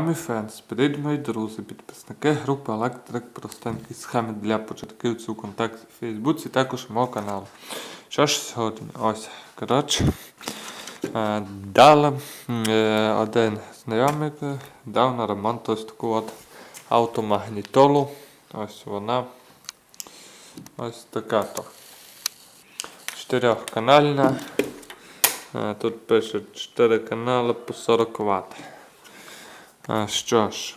Мій фенс, привіт, мої друзі, підписники групи Електрик простенькі схеми для початківців у контакті в Фейсбуці, також мого каналу. Що ж сьогодні? Ось, коротше, е, дали е, один знайомий дав на ремонт ось таку от автомагнітолу. Ось вона. Ось така то. Чотирьохканальна. Е, Тут пише 4 канали по 40 Вт. А, Що ж,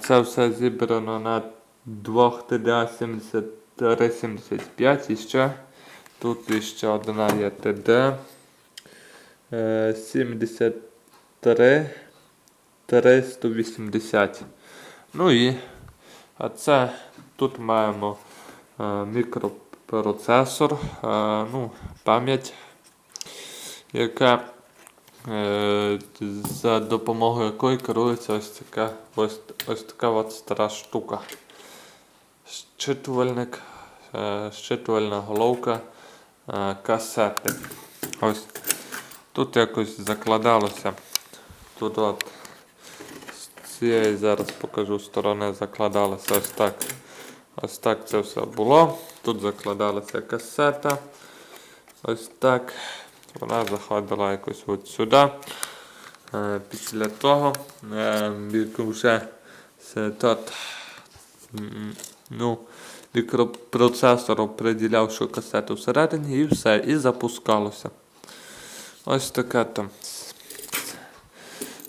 це все зібрано на 2 TDA 7375 і ще тут іще одна є е, 73 380. Ну і а це тут маємо е, мікропроцесор, е, ну, пам'ять, яка Е, за допомогою якої керується ось така ось, ось така от стара штука. Щитувальник, е, щитувальна головка е, касети. Ось тут якось закладалося. Тут от з цієї зараз покажу сторони закладалося ось так. Ось так це все було. Тут закладалася касета. Ось так. Вона заходила якось от сюди. Е, Після того е, вже тот, ну, мікропроцесор оприділяв, що касету всередині і все, і запускалося. Ось така там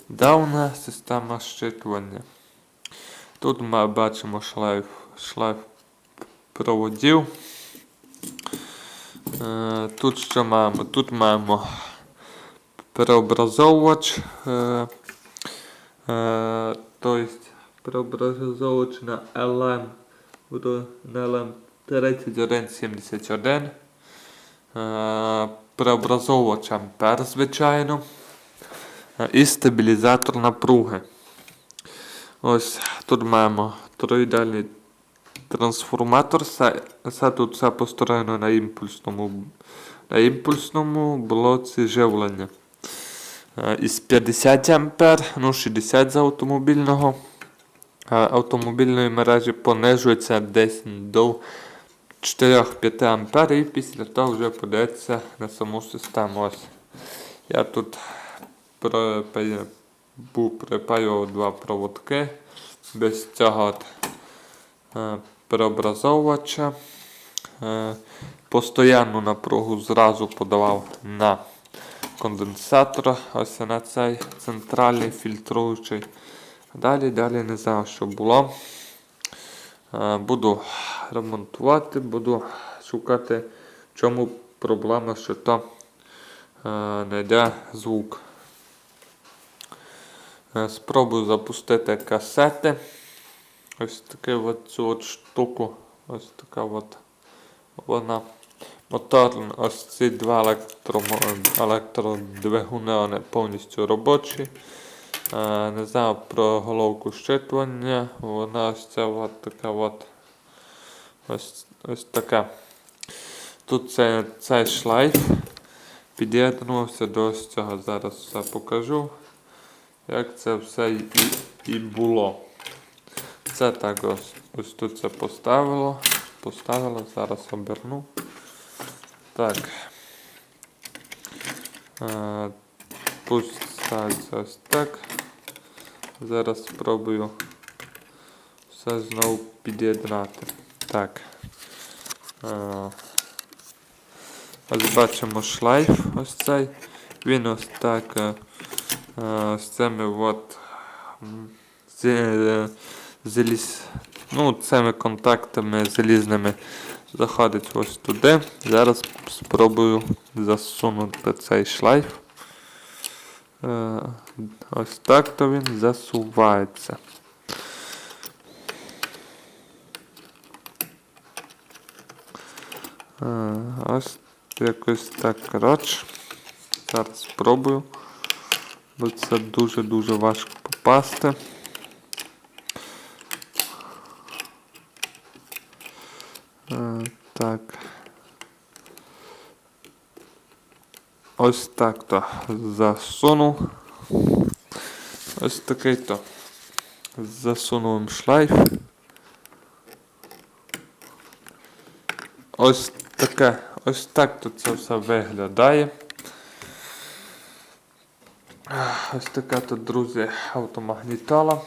давна система щитування. Тут ми бачимо шлейф, шлейф проводів. Е, Тут що маємо? Тут маємо переобразовувач. е, е, Тобто преобразовувач на LM на LM 3171. Е, Преобразовувач ампер, звичайно. І стабілізатор напруги. Ось тут маємо троїдальний трансформатор. Все, все тут все построєно на імпульсному, на імпульсному блоці живлення. Із 50 ампер, ну 60 з автомобільного. Автомобільної мережі понижується десь до 4-5 ампер і після того вже подається на саму систему. Ось. Я тут припаю- два проводки без цього преобразовувача. Е, Постоянну напругу зразу подавав на конденсатор, ось на цей центральний фільтруючий. Далі, далі не знаю, що було. Е, Буду ремонтувати, буду шукати, чому проблема, що то е, не йде звук. Спробую запустити касети. Ось таку от цю от штуку. Ось така от вона. Мотор, ось ці два електро, електродвигуни вони повністю робочі. Е, не знаю про головку щитування. Вона ось ця от така от. Ось, ось така. Тут це, цей шлейф під'єднувався до ось цього. Зараз все покажу. Як це все і, і було. Це так ось, ось тут це поставило. Поставило, зараз оберну. Так. Е, Пусть ставиться ось так. Зараз спробую все знову під'єднати. Так. Е, Ось бачимо шлейф ось цей. Він ось так е, з цими от заліз, ну, цими контактами залізними заходить ось туди. Зараз спробую засунути цей шлейф. Е, Ось так то він засувається. Е, Ось якось так коротше. Зараз спробую. Бо це дуже-дуже важко попасти. Так. Ось так то засунув. Ось такий то. Засунув шлейф. Ось таке, ось так тут це все виглядає. Ось така тут, друзі, автомагнітола.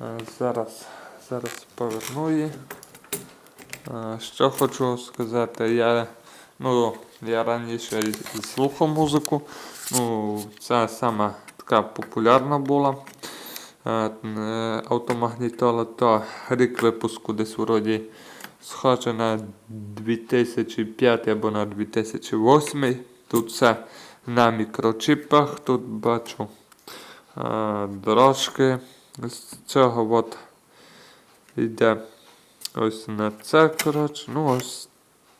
Е, Зараз, зараз поверну її. Що хочу сказати, я, ну, я раніше слухав музику. Ну, це саме така популярна була. Е, е, Автомагнітола то рік випуску десь вроді схоже на 2005 або на 2008. Тут все на мікрочіпах. Тут бачу е, дорожки. З цього от йде ось на це, коротше. Ну ось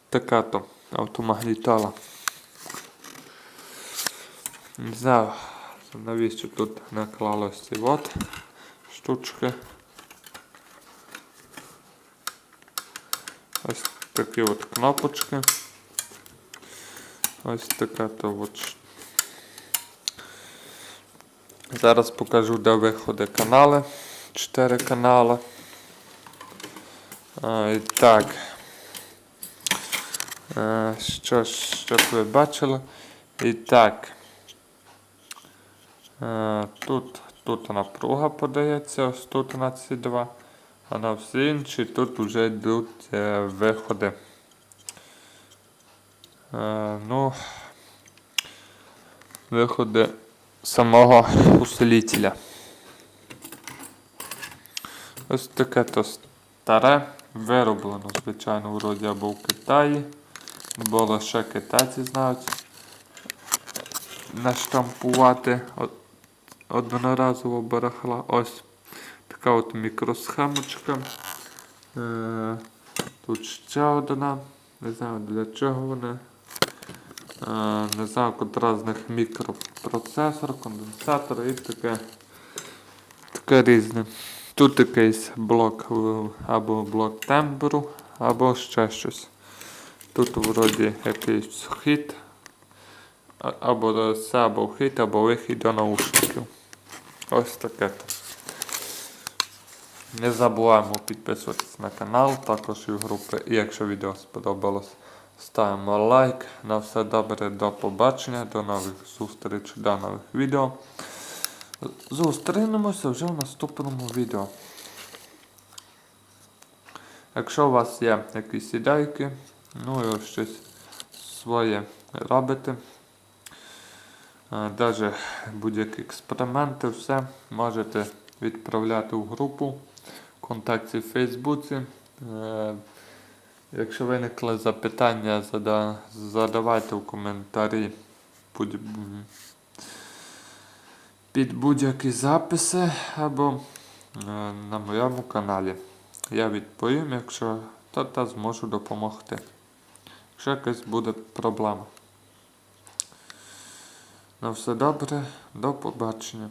така то автомагнітола. Не знаю, навіщо тут наклалось ці от штучки. Ось такі от кнопочки. Ось така то от. Зараз покажу, де виходить канали. Чотири канали. А, так. Що ж, щоб ви бачили. І так. Тут, тут напруга подається, ось тут на ці два. А на всі інші тут вже йдуть е, виходи. Е, ну, виходи самого усилителя. Ось таке то старе, вироблено, звичайно, вроді або в Китаї, бо лише китайці знають наштампувати од- одноразово барахла. Ось така от мікросхемочка. Е, тут ще одна. Не знаю для чого вона. Е, не знаю, котра з них мікропроцесор, конденсатор і таке, таке різне. Тут якийсь блок або блок тембру, або ще щось. Тут вроді якийсь вхід. Або це або вхід, або вихід до наушників. Ось таке. Не забуваємо підписуватись на канал, також і в групи. І якщо відео сподобалось, ставимо лайк. На все добре, до побачення, до нових зустріч, до нових відео. Зустрінемося вже в наступному відео. Якщо у вас є якісь ідейки, ну і щось своє робите, навіть будь-які експерименти, все можете відправляти в групу ВКонтакті в Фейсбуці. Е, Якщо виникли запитання, задавайте в коментарі під будь-які записи або е, на моєму каналі. Я відповім, якщо та, та зможу допомогти. Якщо якась буде проблема. На все добре, до побачення.